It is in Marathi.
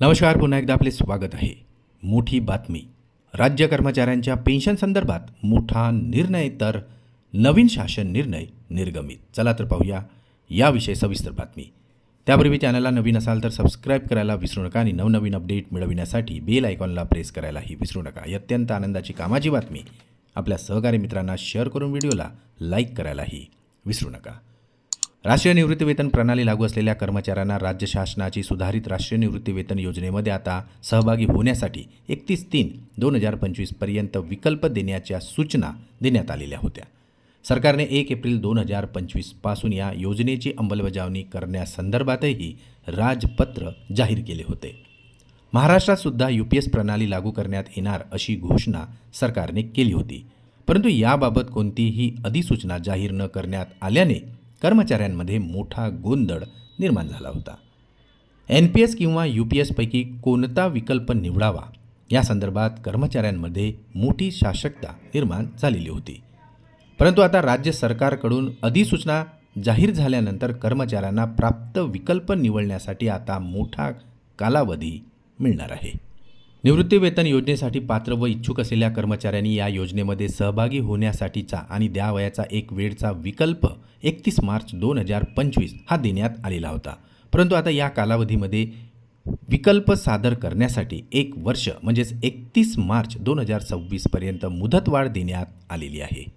नमस्कार पुन्हा एकदा आपले स्वागत आहे. मोठी बातमी. राज्य कर्मचाऱ्यांच्या पेन्शन संदर्भात मोठा निर्णय तर नवीन शासन निर्णय निर्गमित. चला तर पाहूया याविषयी सविस्तर बातमी. त्यापूर्वी चॅनलला नवीन असाल तर सबस्क्राईब करायला विसरू नका आणि नवनवीन अपडेट मिळविण्यासाठी बेल आयकॉनला प्रेस करायलाही विसरू नका. ही अत्यंत आनंदाची कामाची बातमी. आपल्या सहकारी मित्रांना शेअर करून व्हिडिओला लाईक करायलाही विसरू नका. राष्ट्रीय निवृत्ती वेतन प्रणाली लागू असलेल्या कर्मचाऱ्यांना राज्य शासनाची सुधारित राष्ट्रीय निवृत्ती वेतन योजनेमध्ये आता सहभागी होण्यासाठी एकतीस तीन दोन हजार पंचवीसपर्यंत विकल्प देण्याच्या सूचना देण्यात आलेल्या होत्या. सरकारने एक एप्रिल दोन हजार पंचवीसपासून या योजनेची अंमलबजावणी करण्यासंदर्भातही राजपत्र जाहीर केले होते. महाराष्ट्रात सुद्धा यू पी एस प्रणाली लागू करण्यात येणार अशी घोषणा सरकारने केली होती. परंतु याबाबत कोणतीही अधिसूचना जाहीर न करण्यात आल्याने कर्मचाऱ्यांमध्ये मोठा गोंधळ निर्माण झाला होता. एन पी एस किंवा यू पी एसपैकी कोणता विकल्प निवडावा? या संदर्भात कर्मचाऱ्यांमध्ये मोठी शासकता निर्माण झालेली होती. परंतु आता राज्य सरकारकडून अधिसूचना जाहीर झाल्यानंतर कर्मचाऱ्यांना प्राप्त विकल्प निवडण्यासाठी आता मोठा कालावधी मिळणार आहे. निवृत्तीवेतन योजनेसाठी पात्र व इच्छुक असलेल्या कर्मचाऱ्यांनी या योजनेमध्ये सहभागी होण्यासाठीचा आणि द्यावयाचा एक वेळचा विकल्प एकतीस मार्च दोन हजार पंचवीस हा देण्यात आलेला होता. परंतु आता या कालावधीमध्ये विकल्प सादर करण्यासाठी एक वर्ष म्हणजेच एकतीस मार्च दोन हजार सव्वीसपर्यंत मुदतवाढ देण्यात आलेली आहे.